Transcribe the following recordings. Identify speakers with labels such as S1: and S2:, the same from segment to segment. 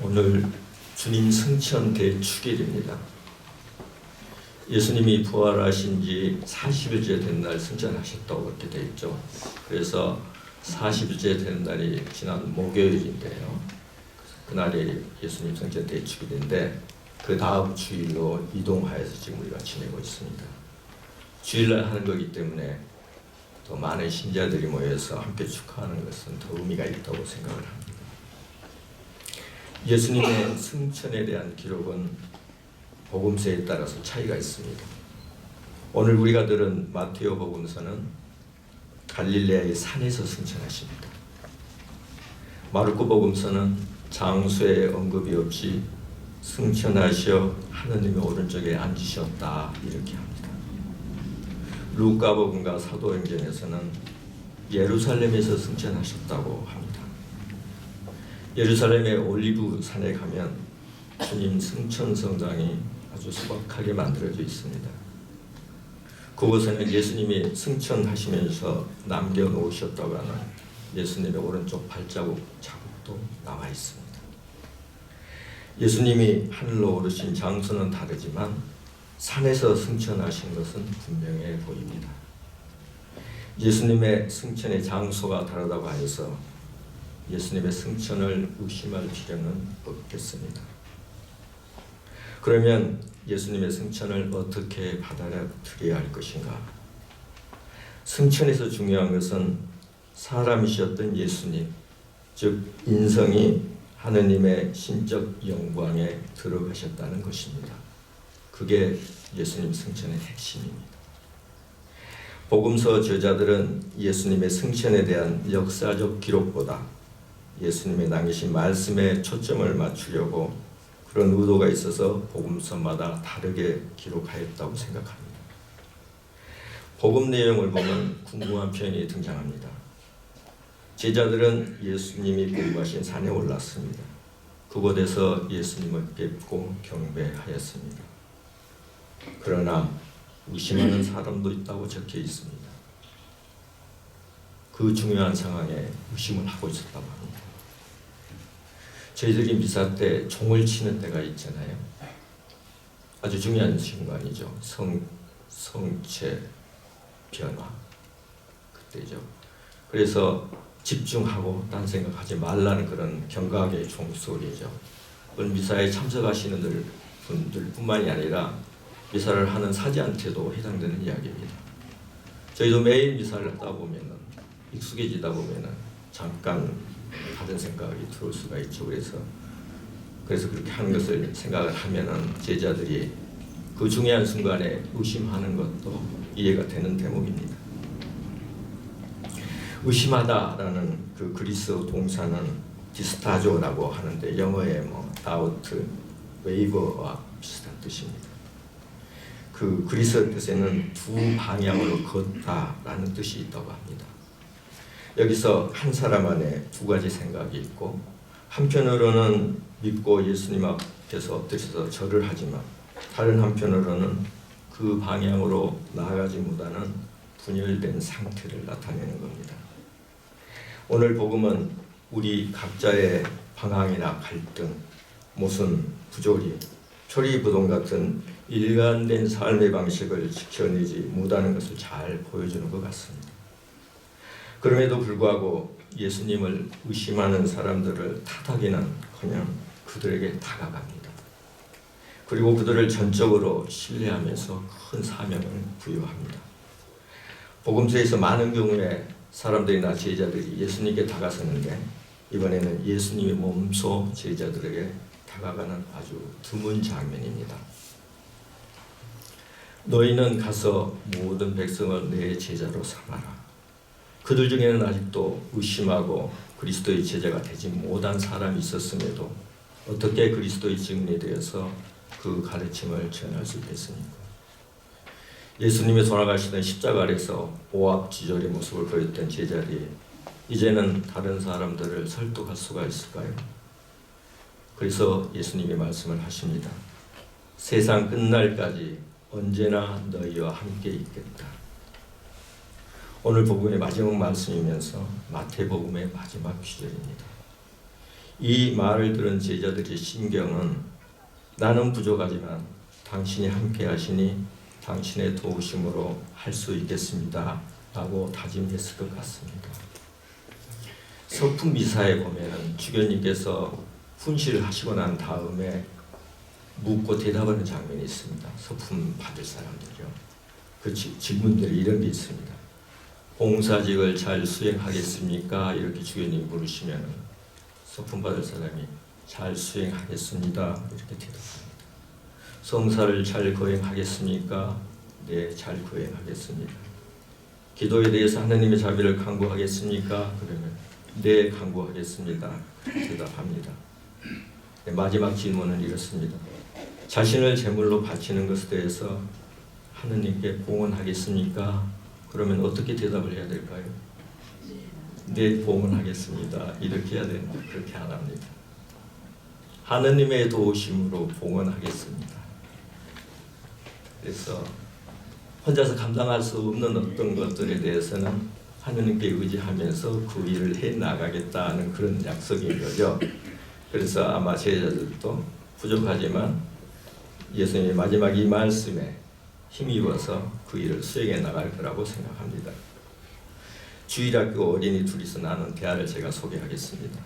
S1: 오늘 주님 승천 대축일입니다. 예수님이 부활하신 지 40일째 된 날 승천하셨다고 그렇게 되어 있죠. 그래서 40일째 되는 날이 지난 목요일인데요. 그날이 예수님 승천 대축일인데 그 다음 주일로 이동하여서 지금 우리가 지내고 있습니다. 주일날 하는 거기 때문에 더 많은 신자들이 모여서 함께 축하하는 것은 더 의미가 있다고 생각을 합니다. 예수님의 승천에 대한 기록은 복음서에 따라서 차이가 있습니다. 오늘 우리가 들은 마테오 복음서는 갈릴레아의 산에서 승천하십니다. 마르코 복음서는 장소의 언급이 없이 승천하셔 하느님의 오른쪽에 앉으셨다 이렇게 합니다. 루카 복음과 사도행전에서는 예루살렘에서 승천하셨다고 합니다. 예루살렘의 올리브 산에 가면 주님 승천 성당이 아주 소박하게 만들어져 있습니다. 그곳에는 예수님이 승천하시면서 남겨놓으셨다고 하는 예수님의 오른쪽 발자국 자국도 남아 있습니다. 예수님이 하늘로 오르신 장소는 다르지만 산에서 승천하신 것은 분명해 보입니다. 예수님의 승천의 장소가 다르다고 하여서 예수님의 승천을 의심할 필요는 없겠습니다. 그러면 예수님의 승천을 어떻게 받아들여야 할 것인가? 승천에서 중요한 것은 사람이셨던 예수님, 즉 인성이 하느님의 신적 영광에 들어가셨다는 것입니다. 그게 예수님 승천의 핵심입니다. 복음서 저자들은 예수님의 승천에 대한 역사적 기록보다 예수님의 남기신 말씀에 초점을 맞추려고 그런 의도가 있어서 복음서마다 다르게 기록하였다고 생각합니다. 복음 내용을 보면 궁금한 표현이 등장합니다. 제자들은 예수님이 공부하신 산에 올랐습니다. 그곳에서 예수님을 뵙고 경배하였습니다. 그러나 의심하는 사람도 있다고 적혀 있습니다. 그 중요한 상황에 의심을 하고 있었다고 합니다. 저희들이 미사 때 종을 치는 때가 있잖아요. 아주 중요한 순간이죠. 성 성체 변화 그때죠. 그래서 집중하고 딴 생각하지 말라는 그런 경각의 종소리죠. 오늘 미사에 참석하시는 분들뿐만이 아니라 미사를 하는 사제한테도 해당되는 이야기입니다. 저희도 매일 미사를 하다 보면은 익숙해지다 보면은 잠깐 다른 생각이 들어올 수가 있죠. 그래서 그래서 그렇게 하는 것을 생각을 하면은 제자들이 그 중요한 순간에 의심하는 것도 이해가 되는 대목입니다. 의심하다라는 그 그리스어 동사는 디스타조라고 하는데 영어의 뭐 다우트, 웨이버와 비슷한 뜻입니다. 그 그리스어 뜻에는 두 방향으로 걷다라는 뜻이 있다고 합니다. 여기서 한 사람 안에 두 가지 생각이 있고 한편으로는 믿고 예수님 앞에서 엎드려서 절을 하지만 다른 한편으로는 그 방향으로 나아가지 못하는 분열된 상태를 나타내는 겁니다. 오늘 복음은 우리 각자의 방황이나 갈등, 무슨 부조리, 초리부동 같은 일관된 삶의 방식을 지켜내지 못하는 것을 잘 보여주는 것 같습니다. 그럼에도 불구하고 예수님을 의심하는 사람들을 탓하기는커녕 그들에게 다가갑니다. 그리고 그들을 전적으로 신뢰하면서 큰 사명을 부여합니다. 복음서에서 많은 경우에 사람들이나 제자들이 예수님께 다가서는데 이번에는 예수님의 몸소 제자들에게 다가가는 아주 드문 장면입니다. 너희는 가서 모든 백성을 내 제자로 삼아라. 그들 중에는 아직도 의심하고 그리스도의 제자가 되지 못한 사람이 있었음에도 어떻게 그리스도의 증인이 되어서 그 가르침을 전할 수 있겠습니까? 예수님이 돌아가시던 십자가 아래서 오합지졸의 모습을 보였던 제자들이 이제는 다른 사람들을 설득할 수가 있을까요? 그래서 예수님이 말씀을 하십니다. 세상 끝날까지 언제나 너희와 함께 있겠다. 오늘 복음의 마지막 말씀이면서 마태복음의 마지막 귀절입니다. 이 말을 들은 제자들의 심경은 나는 부족하지만 당신이 함께 하시니 당신의 도우심으로 할 수 있겠습니다. 라고 다짐했을 것 같습니다. 서품 미사에 보면은 주교님께서 훈시를 하시고 난 다음에 묻고 대답하는 장면이 있습니다. 서품 받을 사람들이요. 그 지- 질문들이 이런 게 있습니다. 봉사직을 잘 수행하겠습니까? 이렇게 주교님이 물으시면 서품 받을 사람이 잘 수행하겠습니다. 이렇게 대답합니다. 성사를 잘 거행하겠습니까? 네, 잘 거행하겠습니다. 기도에 대해서 하나님의 자비를 강구하겠습니까? 그러면 네, 강구하겠습니다. 대답합니다. 네, 마지막 질문은 이렇습니다. 자신을 제물로 바치는 것에 대해서 하느님께 봉헌하겠습니까? 그러면 어떻게 대답을 해야 될까요? 네, 봉헌하겠습니다. 이렇게 해야 되는데 그렇게 안 합니다. 하느님의 도우심으로 봉헌하겠습니다. 그래서 혼자서 감당할 수 없는 어떤 것들에 대해서는 하느님께 의지하면서 그 일을 해 나가겠다는 그런 약속인 거죠. 그래서 아마 제자들도 부족하지만 예수님의 마지막 이 말씀에 힘입어서 그 일을 수행해 나갈 거라고 생각합니다. 주일학교 어린이 둘이서 나눈 대화를 제가 소개하겠습니다.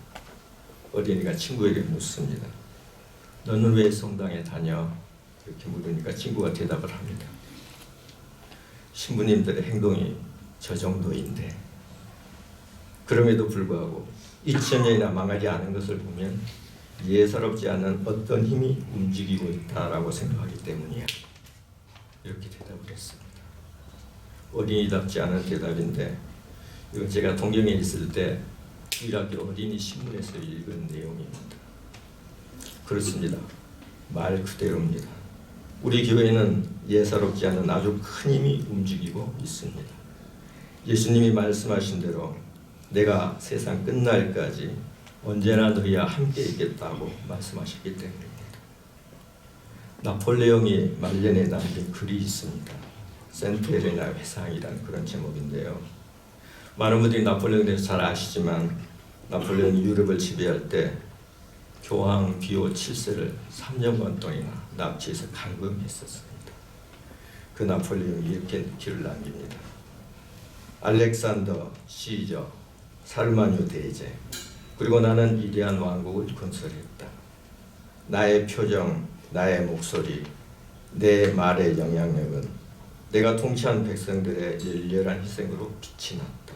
S1: 어린이가 친구에게 묻습니다. 너는 왜 성당에 다녀? 이렇게 물으니까 친구가 대답을 합니다. 신부님들의 행동이 저 정도인데 그럼에도 불구하고 2000년이나 망하지 않은 것을 보면 예사롭지 않은 어떤 힘이 움직이고 있다라고 생각하기 때문이야. 이렇게 대답을 했습니다. 어린이답지 않은 대답인데 이건 제가 동경에 있을 때 유일하게 어린이 신문에서 읽은 내용입니다. 그렇습니다. 말 그대로입니다. 우리 교회는 예사롭지 않은 아주 큰 힘이 움직이고 있습니다. 예수님이 말씀하신 대로 내가 세상 끝날까지 언제나 너희와 함께 있겠다고 말씀하셨기 때문입니다. 나폴레옹이 말년에 남긴 글이 있습니다. 센테레나 회상이라는 그런 제목인데요. 많은 분들이 나폴레옹에 대해서 잘 아시지만 나폴레옹이 유럽을 지배할 때 교황 비오 7세를 3년간 동안이나 납치해서 감금했었습니다. 그 나폴레옹이 이렇게 글을 남깁니다. 알렉산더, 시저, 사르마뉴 대제 그리고 나는 위대한 왕국을 건설했다. 나의 표정, 나의 목소리, 내 말의 영향력은 내가 통치한 백성들의 열렬한 희생으로 빛이 났다.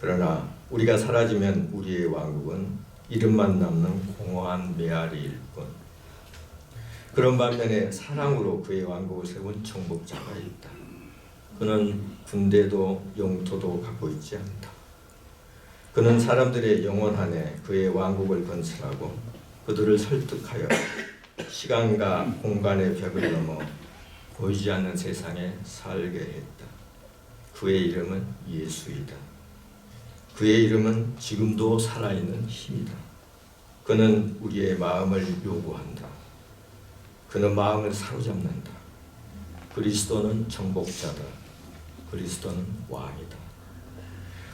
S1: 그러나 우리가 사라지면 우리의 왕국은 이름만 남는 공허한 메아리일 뿐. 그런 반면에 사랑으로 그의 왕국을 세운 정복자가 있다. 그는 군대도 영토도 갖고 있지 않다. 그는 사람들의 영혼 안에 그의 왕국을 건설하고 그들을 설득하여 시간과 공간의 벽을 넘어 보이지 않는 세상에 살게 했다. 그의 이름은 예수이다. 그의 이름은 지금도 살아있는 힘이다. 그는 우리의 마음을 요구한다. 그는 마음을 사로잡는다. 그리스도는 정복자다. 그리스도는 왕이다.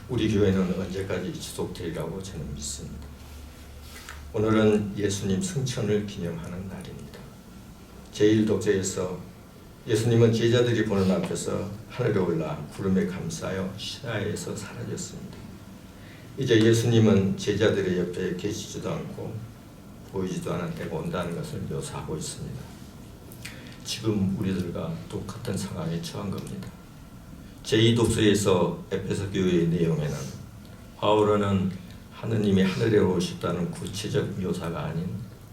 S1: 우리 교회는 언제까지 지속되리라고 저는 믿습니다. 오늘은 예수님 승천을 기념하는 날입니다. 제1독서에서 예수님은 제자들이 보는 앞에서 하늘에 올라 구름에 감싸여 시야에서 사라졌습니다. 이제 예수님은 제자들의 옆에 계시지도 않고 보이지도 않은 때가 온다는 것을 묘사하고 있습니다. 지금 우리들과 똑같은 상황에 처한 겁니다. 제2독서에서 에페소 교회의 내용에는 바울은 하느님이 하늘에 오셨다는 구체적 묘사가 아닌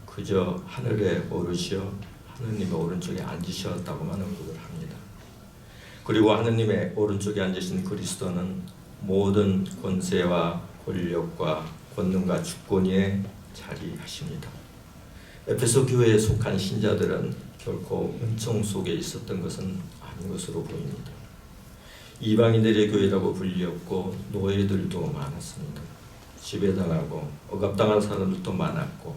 S1: 그저 하늘에 오르시어 하느님의 오른쪽에 앉으셨다고만 언급을 합니다. 그리고 하느님의 오른쪽에 앉으신 그리스도는 모든 권세와 권력과 권능과 주권에 자리하십니다. 에페소 교회에 속한 신자들은 결코 은총 속에 있었던 것은 아닌 것으로 보입니다. 이방인들의 교회라고 불렸고 노예들도 많았습니다. 지배당하고 억압당한 사람들도 많았고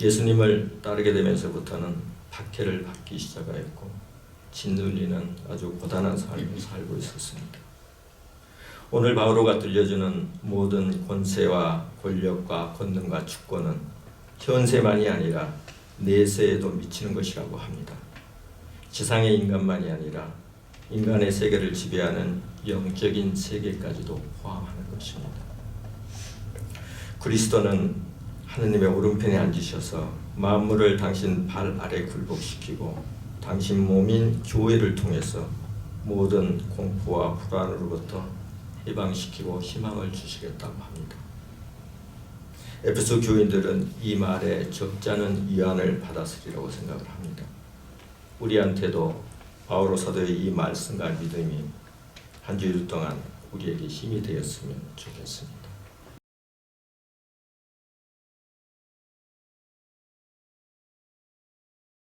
S1: 예수님을 따르게 되면서부터는 박해를 받기 시작하였고 짓눌리는 아주 고단한 삶을 살고 있었습니다. 오늘 바오로가 들려주는 모든 권세와 권력과 권능과 주권은 현세만이 아니라 내세에도 미치는 것이라고 합니다. 지상의 인간만이 아니라 인간의 세계를 지배하는 영적인 세계까지도 포함하는 것입니다. 그리스도는 하느님의 오른편에 앉으셔서 만물을 당신 발 아래 굴복시키고 당신 몸인 교회를 통해서 모든 공포와 불안으로부터 해방시키고 희망을 주시겠다고 합니다. 에베소 교인들은 이 말에 적잖은 위안을 받았으리라고 생각을 합니다. 우리한테도 바오로 사도의 이 말씀과 믿음이 한 주일 동안 우리에게 힘이 되었으면 좋겠습니다.